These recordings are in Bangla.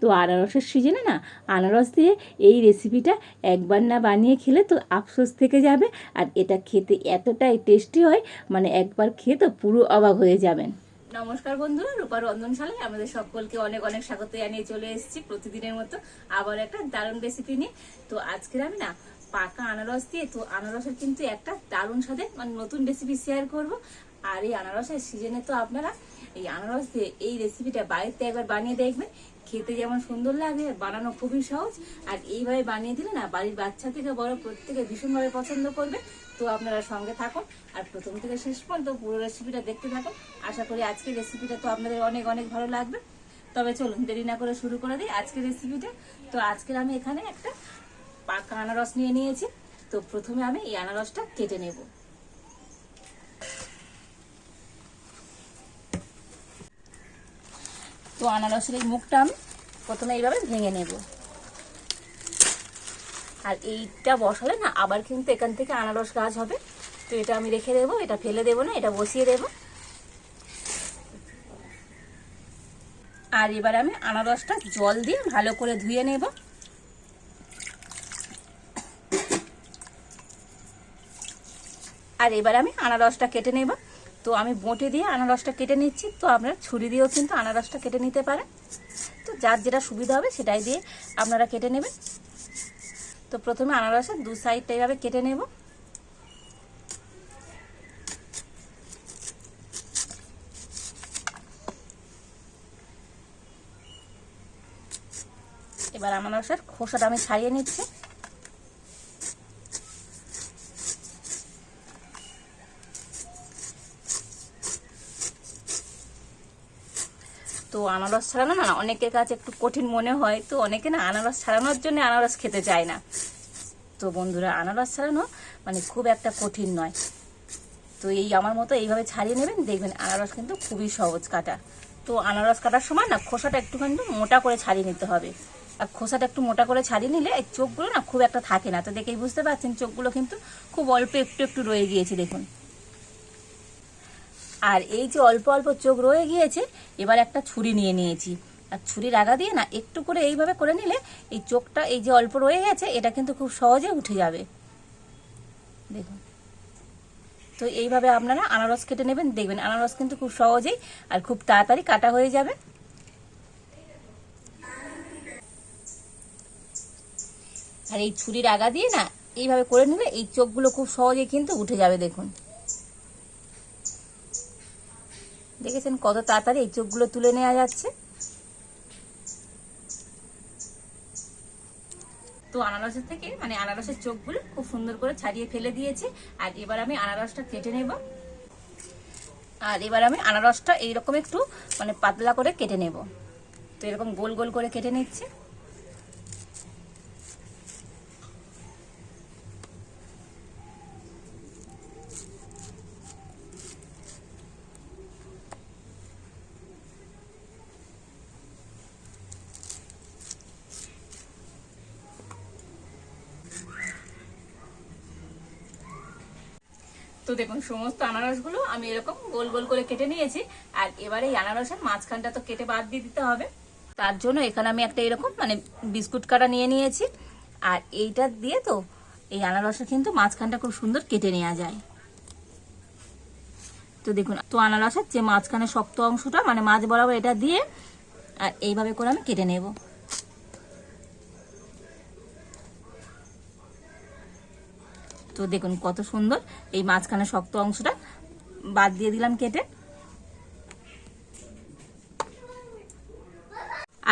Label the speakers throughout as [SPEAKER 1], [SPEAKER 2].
[SPEAKER 1] তো আনারসের সিজনে না আনারস দিয়ে এই রেসিপিটা একবার না বানিয়ে খেলে তো আফসোস থেকে যাবে। আর এটা খেতে এতটাই টেস্টি হয় মানে একবার খেয়ে তো পুরো অবাক হয়ে যাবেন। নমস্কার বন্ধুরা রূপার রন্ধনশালায় আমাদের সকলকে অনেক অনেক স্বাগত জানিয়ে চলে এসেছি প্রতিদিনের মতো আবার একটা দারুণ রেসিপি নিয়ে। তো আজকের আমি না পাকা আনারস দিয়ে, তো আনারসের কিন্তু একটা দারুণ স্বাদে মানে নতুন রেসিপি শেয়ার করব। আর এই আনারসের সিজনে তো আপনারা এই আনারস দিয়ে এই রেসিপিটা বাড়িতে একবার বানিয়ে দেখবেন। খেতে যেমন সুন্দর লাগে, বানানো খুবই সহজ। আর এইভাবে বানিয়ে দিলে না, বাড়ির বাচ্চা থেকে বড় প্রত্যেকে ভীষণভাবে পছন্দ করবে। তো আপনারা সঙ্গে থাকুন। আর প্রথম থেকে শেষ পর্যন্ত পুরো রেসিপিটা দেখতে থাকুন। আশা করি আজকের রেসিপিটা তো আপনাদের অনেক অনেক ভালো লাগবে। তবে চলুন, দেরি না করে শুরু করে দিই আজকের রেসিপিটা তো আজকের আমি এখানে একটা পাকা আনারস নিয়ে নিয়েছি। তো প্রথমে আমি এই আনারসটা কেটে নেব। তো আনারসের এই মুখটা আমি প্রথমে এইভাবে ভেঙে নেব। আর এইটা বসালে না, আবার কিন্তু এখান থেকে আনারস গাছ হবে। তো এটা আমি রেখে দেবো, এটা ফেলে দেবো না, এটা বসিয়ে দেবো। আর এবার আমি আনারসটা জল দিয়ে ভালো করে ধুয়ে নেব। আর এবার আমি আনারসটা কেটে নেব। তো আমি বঁটে দিয়ে আনারসটা কেটে নিচ্ছি। তো আপনারা ছুরি দিয়েও কিন্তু আনারসটা কেটে নিতে পারেন। তো যার যেটা সুবিধা হবে সেটাই দিয়ে আপনারা কেটে নেবেন। তো প্রথমে আনারসের দু সাইডটা এইভাবে কেটে নেব। এবার আনারসের খোসাটা আমি ছাড়িয়ে নিচ্ছি। আনারস ছাড়ানো না। অনেকের কাছে একটু কঠিন মনে হয়, তো অনেকে না আনারস ছাড়ানোর জন্য আনারস খেতে চায় না। তো বন্ধুরা, আনারস ছাড়ানো মানে খুব একটা কঠিন নয়। তো এই আমার মতো এইভাবে ছাড়িয়ে নেবেন, দেখবেন আনারস কিন্তু খুবই সহজ কাটা। তো আনারস কাটার সময় না খোসাটা একটুখানি মোটা করে ছাড়িয়ে নিতে হবে। আর খোসাটা একটু মোটা করে ছাড়িয়ে নিলে চোখগুলো না খুব একটা থাকে না। তো দেখেই বুঝতে পারছেন, চোখগুলো কিন্তু খুব অল্প একটু একটু রয়ে গিয়েছে, দেখুন। আর এই যে অল্প অল্প চোখ রয়ে গিয়েছে, এবার একটা ছুরি নিয়ে নিয়েছি। আর ছুরির আগা দিয়ে না, একটু করে এইভাবে করে নিলে এই চোখটা এই যে অল্প রয়ে গেছে, এটা কিন্তু খুব সহজে উঠে যাবে। দেখুন। তো এইভাবে আপনারা আনারস কেটে নেবেন, দেখবেন আনারস কিন্তু খুব সহজেই আর খুব তাড়াতাড়ি কাটা হয়ে যাবে। আর এই ছুরির আগা দিয়ে না, এইভাবে করে নিলে এই চোখগুলো খুব সহজেই কিন্তু উঠে যাবে, দেখুন। দেখেছেন কত তাড়াতাড়ি এই চোখগুলো তুলে নেওয়া যাচ্ছে? তো আনারসের থেকে মানে আনারসের চোখগুলো খুব সুন্দর করে ছাড়িয়ে ফেলে দিয়েছে। আর এবার আমি আনারসটা কেটে নেব। আর এবার আমি আনারসটা এইরকম একটু মানে পাতলা করে কেটে নেব। তো এরকম গোল গোল করে কেটে নিচ্ছি। তো দেখুন, সমস্ত আনারসগুলো আমি এরকম গোল গোল করে কেটে নিয়েছি। আর এবারে এই আনারসের মাঝখানটা তো কেটে বাদ দিয়ে দিতে হবে। তার জন্য এখানে আমি একটা এরকম মানে বিস্কুট কাটা নিয়ে নিয়েছি। আর এইটা দিয়ে তো এই আনারসের কিন্তু মাঝখানটা খুব সুন্দর কেটে নেওয়া যায়। তো দেখুন, তো আনারসের যে মাঝখানে শক্ত অংশটা মানে মাছ বরাবর এটা দিয়ে, আর এইভাবে করে আমি কেটে নেব। তো দেখুন কত সুন্দর। এই মাঝখানে শক্ত অংশটা বাদ দিয়ে দিলাম কেটে।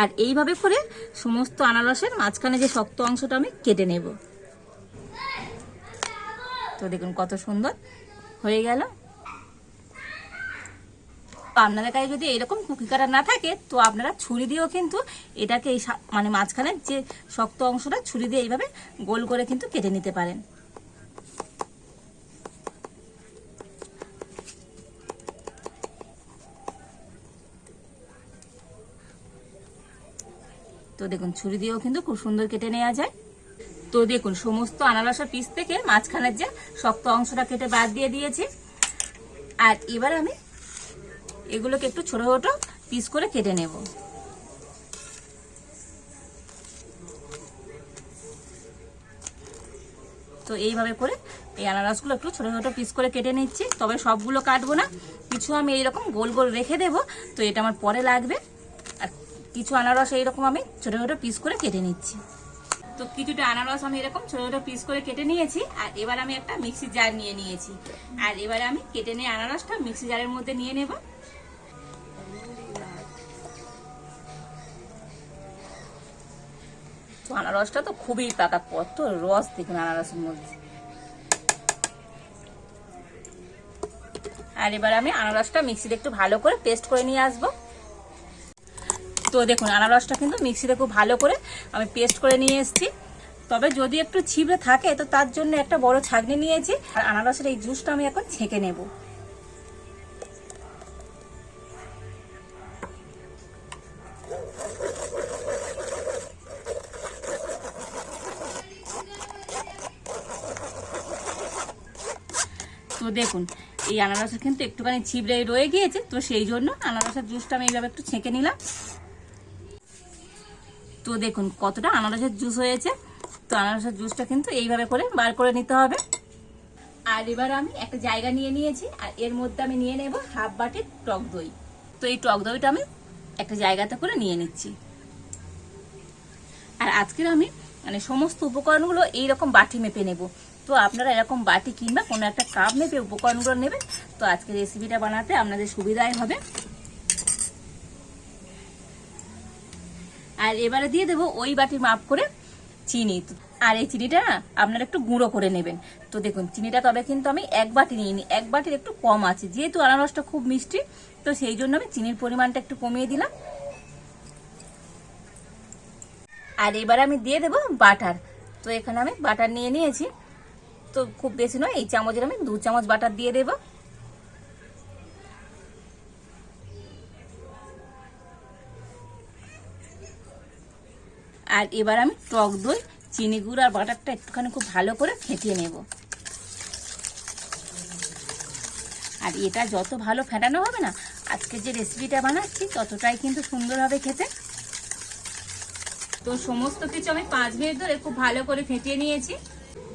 [SPEAKER 1] আর এইভাবে করে সমস্ত আনারসের মাঝখানে যে শক্ত অংশটা আমি কেটে নেব। তো দেখুন কত সুন্দর হয়ে গেল। আপনাদের কাছে যদি এরকম কুকি কাটা না থাকে, তো আপনারা ছুরি দিয়েও কিন্তু এটাকে এই মানে মাঝখানের যে শক্ত অংশটা, ছুরি দিয়ে এইভাবে গোল করে কিন্তু কেটে নিতে পারেন। তো দেখুন, ছুরি দিয়েও কিন্তু খুব সুন্দর কেটে নেওয়া যায়। তো দেখুন, সমস্ত আনারসা পিস থেকে মাঝখানের যে শক্ত অংশটা কেটে বাদ দিয়ে দিয়েছি। আর এবার আমি এগুলোকে একটু ছোটো ছোটো পিস করে কেটে নেব। তো এইভাবে করে এই আনারসগুলো একটু ছোটো ছোটো পিস করে কেটে নিচ্ছি। তবে সবগুলো কাটবো না, কিছু আমি এইরকম গোল গোল রেখে দেব, তো এটা আমার পরে লাগবে। কিছু আনারস এইরকম আমি ছোটো ছোটো পিস করে কেটে নিচ্ছি। তো কিছুটা আনারস আমি এরকম ছোটো ছোটো পিস করে কেটে নিয়েছি, আর এবার আমি একটা মিক্সি জার নিয়ে নিয়েছি। আর এবারে আমি কেটে নিয়ে আনারসটা মিক্সি জারের মধ্যে নিয়ে নেব। তো আনারসটা তো খুবই পাকা, কত রস দেখুন আনারসের মধ্যে। আর এবার আমি আনারসটা মিক্সিতে একটু ভালো করে পেস্ট করে নিয়ে আসব। তো দেখুন, আনারসটা কিন্তু মিক্সিতে খুব ভালো করে আমি পেস্ট করে নিয়ে এসেছি। তবে যদি একটু ছিবড়ে থাকে, তো তার জন্য একটা বড় ছাগনি নিয়েছি, আর আনারসের এই জুসটা আমি এখন ছেঁকে নেব। তো দেখুন, এই আনারসের কিন্তু একটুখানি ছিবড়ে রয়ে গিয়েছে, তো সেই জন্য আনারসের জুসটা আমি এইভাবে একটু ছেঁকে নিলাম। তো দেখুন, কতটা আনারসের জুস হয়েছে। তো আনারসের জুসটা কিন্তু এইভাবে করে বার করে নিতে হবে। আর এবার আমি একটা জায়গা নিয়ে নিয়েছি, আর এর মধ্যে আমি নিয়ে নেব হাফ বাটির টক দই। তো এই টক দইটা আমি একটা জায়গাতে করে নিয়ে নিচ্ছি। আর আজকের আমি মানে সমস্ত উপকরণগুলো এইরকম বাটি মেপে নেব। তো আপনারা এরকম বাটি কিংবা কোনো একটা কাপ মেপে উপকরণগুলো নেবেন। তো আজকে রেসিপিটা বানাতে আপনাদের সুবিধাই হবে। আর এবারে দিয়ে দেবো ওই বাটির মাপ করে চিনি। আর এই চিনিটা না আপনারা একটু গুঁড়ো করে নেবেন। তো দেখুন, চিনিটা তবে কিন্তু আমি এক বাটি নিয়ে নিই এক বাটির একটু কম আছে। যেহেতু আনারসটা খুব মিষ্টি, তো সেই জন্য আমি চিনির পরিমাণটা একটু কমিয়ে দিলাম। আর এবার আমি দিয়ে দেবো বাটার। তো এখানে আমি বাটার নিয়ে নিয়েছি। তো খুব বেশি নয়, এই চামচের আমি দু চামচ বাটার দিয়ে দেবো। আর এবার আমি টক দই, চিনি গুড় আর বাটারটা একটুখানি খুব ভালো করে ফেটিয়ে নেব। আর এটা যত ভালো ফেটানো হবে না, আজকে যে রেসিপিটা বানাচ্ছি, ততটাই কিন্তু সুন্দর হবে খেতে। তো সমস্ত কিছু আমি পাঁচ মিনিট ধরে খুব ভালো করে ফেটিয়ে নিয়েছি।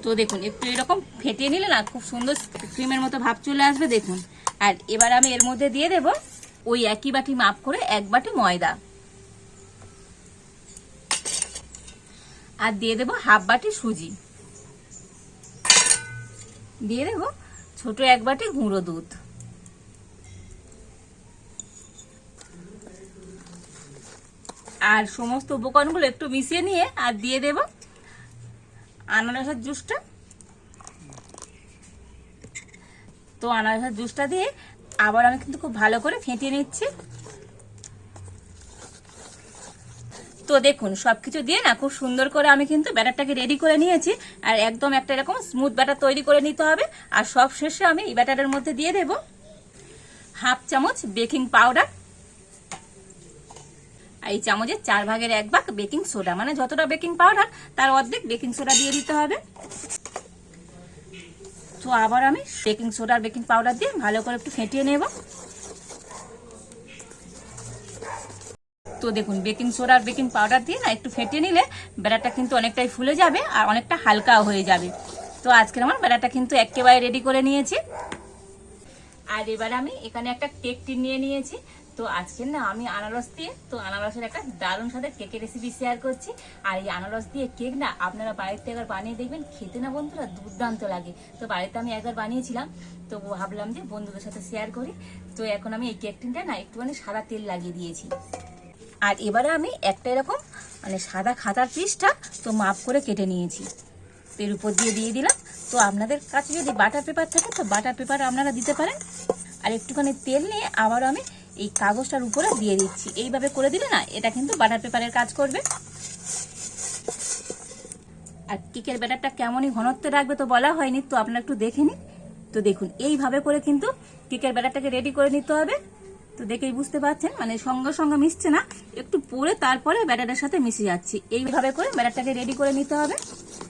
[SPEAKER 1] তো দেখুন, একটু এরকম ফেটিয়ে নিলে না, খুব সুন্দর ক্রিমের মতো ভাব চলে আসবে, দেখুন। আর এবার আমি এর মধ্যে দিয়ে দেব ওই একই বাটি মাপ করে এক বাটি ময়দা। আর দিয়ে দেবো হাফ বাটি সুজি। দিয়ে দেবো ছোট এক বাটি গুঁড়ো দুধ। আর সমস্ত উপকরণগুলো একটু মিশিয়ে নিয়ে আর দিয়ে দেব আনারসের জুসটা। তো আনারসের জুসটা দিয়ে আবার আমি কিন্তু খুব ভালো করে ফেটিয়ে নিচ্ছি। তো দেখুন সব কিছু দিয়ে না খুব সুন্দর করে আমি কিন্তু ব্যাটারটাকে রেডি করে নিয়েছি। আর একদম একটা এরকম স্মুথ ব্যাটার তৈরি করে নিতে হবে। আর সব শেষে আমি এই ব্যাটারের মধ্যে দিয়ে দেব হাফ চামচ বেকিং পাউডার এই চামচের চার ভাগের এক ভাগ বেকিং সোডা মানে যতটা বেকিং পাউডার তার অর্ধেক বেকিং সোডা দিয়ে দিতে হবে। তো আবার আমি বেকিং সোডা আর বেকিং পাউডার দিয়ে ভালো করে একটু ফেটিয়ে নেব। তো দেখুন বেকিং সোডা আর বেকিং পাউডার দিয়ে না একটু ফেটে নিলে ব্যাটারটা কিন্তু অনেকটাই ফুলে যাবে আর অনেকটা হালকাও হয়ে যাবে। তো আজকের আমার ব্যাটারটা কিন্তু একেবারে রেডি করে নিয়েছি। আর এবার আমি এখানে একটা কেক টিন নিয়ে নিয়েছি। তো আজকে না আমি আনারস দিয়ে, তো আনারসের একটা দারুণ সাথে কেকের রেসিপি শেয়ার করছি। আর এই আনারস দিয়ে কেক না আপনারা বাড়িতে একবার বানিয়ে দেখবেন, খেতে না বন্ধুরা দুর্দান্ত লাগে। তো বাড়িতে আমি একবার বানিয়েছিলাম তো ভাবলাম যে বন্ধুদের সাথে শেয়ার করি। তো এখন আমি এই কেক টিনটা না একটুখানি সাদা তেল লাগিয়ে দিয়েছি। আর এবারে আমি একটা এরকম মানে সাদা খাতার পিসটা তো মাপ করে কেটে নিয়েছি। এর উপর দিয়ে দিয়ে দিলাম। তো আপনাদের কাছে যদি বাটার পেপার থাকে, তো বাটার পেপার আপনারা দিতে পারেন। আর একটুখানি তেল নিয়ে আবারও আমি এই কাগজটার উপরে দিয়ে দিচ্ছি। এইভাবে করে দিলে না, এটা কিন্তু বাটার পেপারের কাজ করবে। আর কেকের ব্যাটারটা কেমনই ঘনত্বে রাখবে তো বলা হয়নি, তো আপনারা একটু দেখে নিন। তো দেখুন, এইভাবে করে কিন্তু কেকের ব্যাটারটাকে রেডি করে নিতে হবে। তো দেখেই বুঝতে পারছেন মানে সঙ্গে সঙ্গে মিশছে না। একটু পরে তারপরে ব্যাটারের সাথে মিশে যাচ্ছি। এইভাবে করে ব্যাটারটাকে রেডি করে নিতে হবে।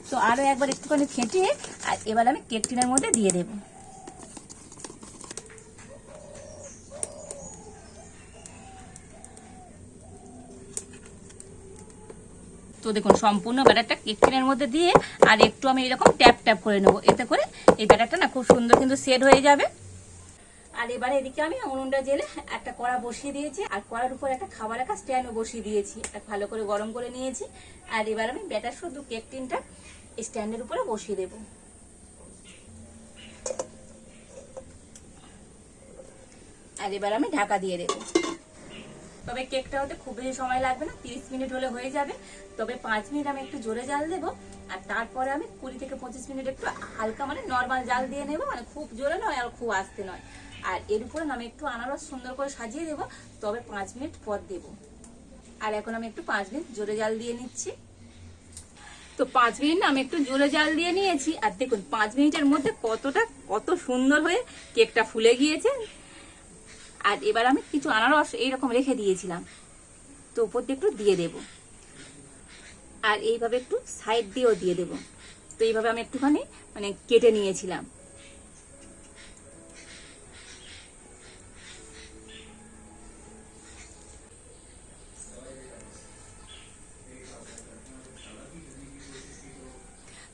[SPEAKER 1] তো আরও একবার একটুখানি ফেটিয়ে আর এবার আমি কেক টিনের মধ্যে দিয়ে দেবো। তো দেখুন, সম্পূর্ণ ব্যাটারটা কেক টিনের মধ্যে দিয়ে, আর একটু আমি এরকম ট্যাপ ট্যাপ করে নেব। এতে করে এই ব্যাটারটা না খুব সুন্দর কিন্তু সেট হয়ে যাবে। আর এবারে এদিকে আমি উনুনটা জেলে একটা কড়া বসিয়ে দিয়েছি, আর কড়ার উপর একটা খাবার রাখা স্ট্যান্ডও বসিয়ে দিয়েছি। ভালো করে গরম করে নিয়েছি, আর এবার আমি ব্যাটার শুধু কেক টিনটা স্ট্যান্ডের উপরে বসিয়ে দেবো। আর এবার আমি ঢাকা দিয়ে দেবো। তবে কেকটা হতে খুব বেশি সময় লাগবে না, তিরিশ মিনিট হলে হয়ে যাবে। তবে পাঁচ মিনিট আমি একটু জোরে জাল দেবো, আর তারপরে আমি কুড়ি থেকে পঁচিশ মিনিট একটু হালকা মানে নর্মাল জাল দিয়ে নেব মানে খুব জোরে নয় আর খুব আস্তে নয়। আর এর উপরে আমি একটু আনারস সুন্দর করে সাজিয়ে দেবো, তবে পাঁচ মিনিট পর দেবো। আর এখন আমি একটু পাঁচ মিনিট জোরে জাল দিয়ে নিচ্ছি। তো পাঁচ মিনিট আমি একটু জোরে জাল দিয়ে নিয়েছি। আর দেখুন, পাঁচ মিনিটের মধ্যে কতটা, কত সুন্দর হয়ে কেকটা ফুলে গিয়েছে। আর এবার আমি কিছু আনারস এইরকম রেখে দিয়েছিলাম। তো উপর দিয়ে একটু দিয়ে দেব। আর এইভাবে একটু সাইড দিয়েও দিয়ে দেব। তো এইভাবে আমি একটুখানি মানে কেটে নিয়েছিলাম।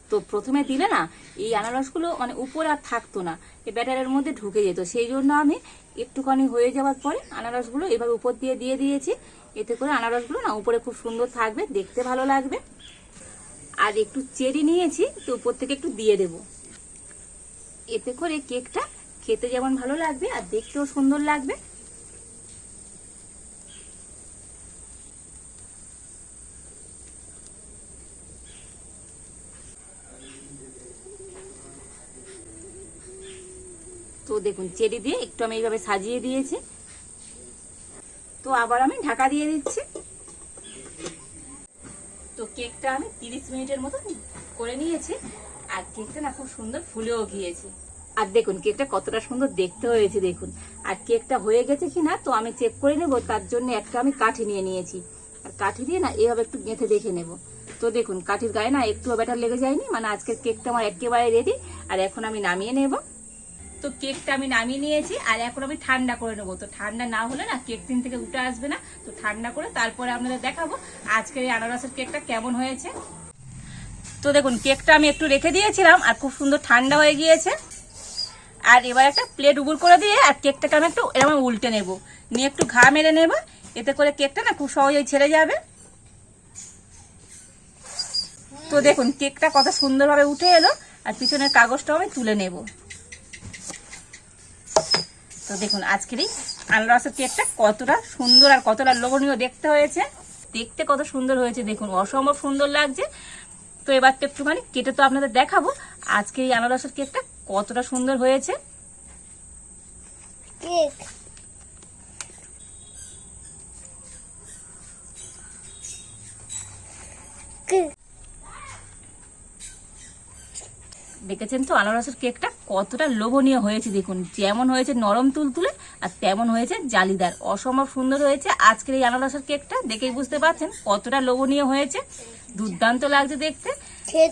[SPEAKER 1] তো প্রথমে দিলে না, এই আনারসগুলো মানে উপরে আর থাকতো না, এই ব্যাটারের মধ্যে ঢুকে যেত। সেই জন্য আমি একটুখানি হয়ে যাওয়ার পরে আনারসগুলো এবার উপর দিয়ে দিয়ে দিয়েছি। এতে করে আনারসগুলো না উপরে খুব সুন্দর থাকবে, দেখতে ভালো লাগবে। আর একটু চেরি নিয়েছি, তো উপর থেকে একটু দিয়ে দেব। এতে করে কেকটা খেতে যেমন ভালো লাগবে আর দেখতেও সুন্দর লাগবে। তো দেখুন, চেরি দিয়ে একটু আমি এইভাবে সাজিয়ে দিয়েছি। তো আবার আমি ঢাকা দিয়ে দিচ্ছি। তো কেকটা আমি তিরিশ মিনিটের মতো করে নিয়েছি। আর কেকটা না খুব সুন্দর ফুলেও গিয়েছে। আর দেখুন, কেকটা কতটা সুন্দর দেখতে হয়েছে, দেখুন। আর কেকটা হয়ে গেছে কি না তো আমি চেক করে নেব, তার জন্য একটা আমি কাঠি নিয়ে নিয়েছি। আর কাঠি দিয়ে না এভাবে একটু গেঁথে দেখে নেব। তো দেখুন, কাঠির গায়ে না একটু ব্যাটার লেগে যায়নি মানে আজকের কেকটা আমার একেবারে রেডি আর এখন আমি নামিয়ে নেব। তো কেকটা আমি নামিয়ে নিয়েছি, আর এখন আমি ঠান্ডা করে নেব। তো ঠান্ডা না হলে না কেক দিন থেকে উঠে আসবে না। তো ঠান্ডা করে তারপরে আপনাদের দেখাবো আজকের এই আনারসের কেকটা কেমন হয়েছে। তো দেখুন, কেকটা আমি একটু রেখে দিয়েছিলাম, আর খুব সুন্দর ঠান্ডা হয়ে গিয়েছে। আর এবার একটা প্লেট উবুর করে দিয়ে, আর কেকটাকে আমি একটু এরকম উল্টে নেব। নিয়ে একটু ঘা মেরে নেব, এতে করে কেকটা না খুব সহজেই ছেড়ে যাবে। তো দেখুন, কেকটা কত সুন্দরভাবে উঠে এলো, আর পিছনের কাগজটাও আমি তুলে নেব। তো দেখুন আজকেরই আনারসের কেকটা কতটা সুন্দর আর কতটা লোভনীয় দেখতে হয়েছে। দেখতে কত সুন্দর হয়েছে, দেখুন, অসম্ভব সুন্দর লাগছে। তো এবার তো একটুখানি কেটে তো আপনাদের দেখাবো আজকে এই আনারসের কেকটা কতটা সুন্দর হয়েছে।
[SPEAKER 2] কেক।
[SPEAKER 1] দেখেছেন তো? আনারসের কেকটা কতটা লোভনীয় হয়েছে দেখুন। যেমন হয়েছে নরম তুলতুলে আর তেমন হয়েছে জালিদার। অসম্ভব সুন্দর হয়েছে আজকের এই আনারসের কেকটা। দেখেই বুঝতে পারছেন কতটা লোভনীয় হয়েছে। দুর্দান্ত লাগছে দেখতে।
[SPEAKER 2] খেতে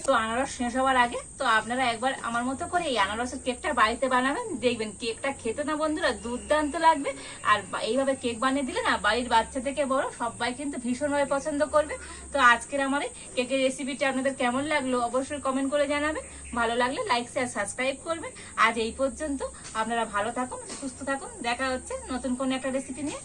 [SPEAKER 1] তো আনারস শেষ হওয়ার আগে, তো আপনারা একবার আমার মতো করে এই আনারসের কেকটা বাড়িতে বানাবেন, দেখবেন কেকটা খেতে না বন্ধুরা দুর্দান্ত লাগবে। আর এইভাবে কেক বানিয়ে দিলে না, বাড়ির বাচ্চা থেকে বড় সবাই কিন্তু ভীষণভাবে পছন্দ করবে। তো আজকের আমার কেকের রেসিপিটা আপনাদের কেমন লাগল অবশ্যই কমেন্ট করে জানাবেন। ভালো লাগলে লাইক শেয়ার সাবস্ক্রাইব করবেন। আজ এই পর্যন্ত আপনারা ভালো থাকুন, সুস্থ থাকুন। দেখা হচ্ছে নতুন কোনো একটা রেসিপি নিয়ে।